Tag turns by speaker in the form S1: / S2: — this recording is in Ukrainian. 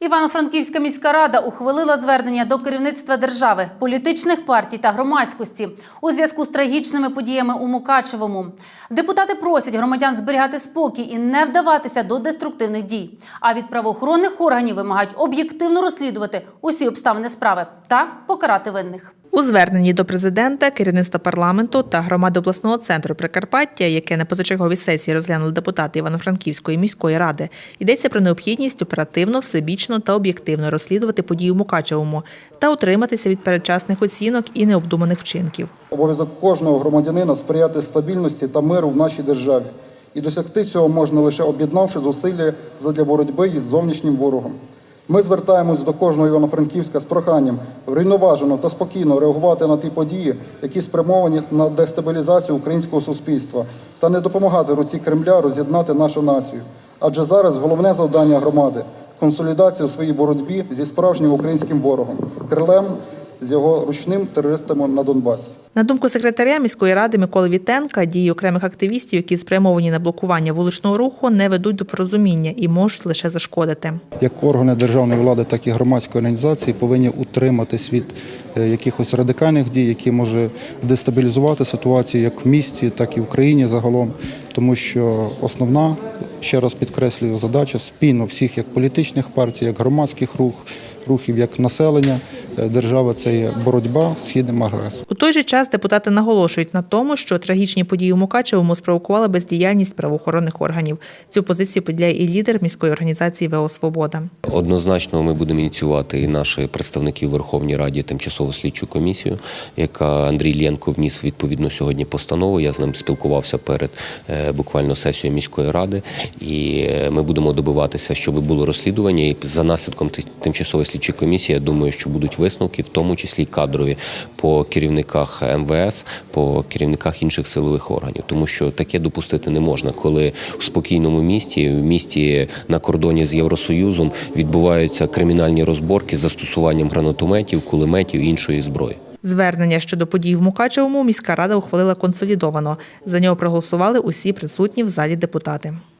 S1: Івано-Франківська міська рада ухвалила звернення до керівництва держави, політичних партій та громадськості у зв'язку з трагічними подіями у Мукачевому. Депутати просять громадян зберігати спокій і не вдаватися до деструктивних дій. А від правоохоронних органів вимагають об'єктивно розслідувати усі обставини справи та покарати винних.
S2: У зверненні до президента, керівництва парламенту та громади обласного центру Прикарпаття, яке на позачерговій сесії розглянули депутати Івано-Франківської міської ради, йдеться про необхідність оперативно, всебічно та об'єктивно розслідувати події у Мукачевому та утриматися від передчасних оцінок і необдуманих вчинків.
S3: Обов'язок кожного громадянина сприяти стабільності та миру в нашій державі. І досягти цього можна лише об'єднавши зусилля задля боротьби із зовнішнім ворогом. Ми звертаємось до кожного Івано-Франківська з проханням врівноважено та спокійно реагувати на ті події, які спрямовані на дестабілізацію українського суспільства, та не допомагати руці Кремля роз'єднати нашу націю. Адже зараз головне завдання громади консолідація у своїй боротьбі зі справжнім українським ворогом, крилем з його ручним терористами на Донбасі.
S2: На думку секретаря міської ради Миколи Вітенка, дії окремих активістів, які спрямовані на блокування вуличного руху, не ведуть до порозуміння і можуть лише зашкодити.
S3: Як органи державної влади, так і громадські організації повинні утриматись від е, якихось радикальних дій, які може дестабілізувати ситуацію як в місті, так і в країні загалом. Тому що основна, ще раз підкреслюю, задача спільно всіх як політичних партій, як громадських рух, рухів, як населення е, держави це є боротьба з східним агресором.
S2: У той же час депутати наголошують на тому, що трагічні події у Мукачевому спровокували бездіяльність правоохоронних органів. Цю позицію поділяє і лідер міської організації ВО Свобода.
S4: Однозначно, ми будемо ініціювати і наші представники Верховній Раді тимчасову слідчу комісію, яка Андрій Ленко вніс відповідно сьогодні постанову. Я з ним спілкувався перед е, буквально сесією міської ради, і е, ми будемо добиватися, щоб було розслідування. І за наслідком ти- тимчасової слідчої комісії, я думаю, що будуть висновки, в тому числі кадрові по керівниках МВС, по керівниках інших силових органів, тому що таке допустити не можна, коли в спокійному місті, в місті на кордоні з Євросоюзом відбуваються кримінальні розборки з застосуванням гранатометів, кулеметів і іншої зброї.
S2: Звернення щодо подій в Мукачевому міська рада ухвалила консолідовано. За нього проголосували усі присутні в залі депутати.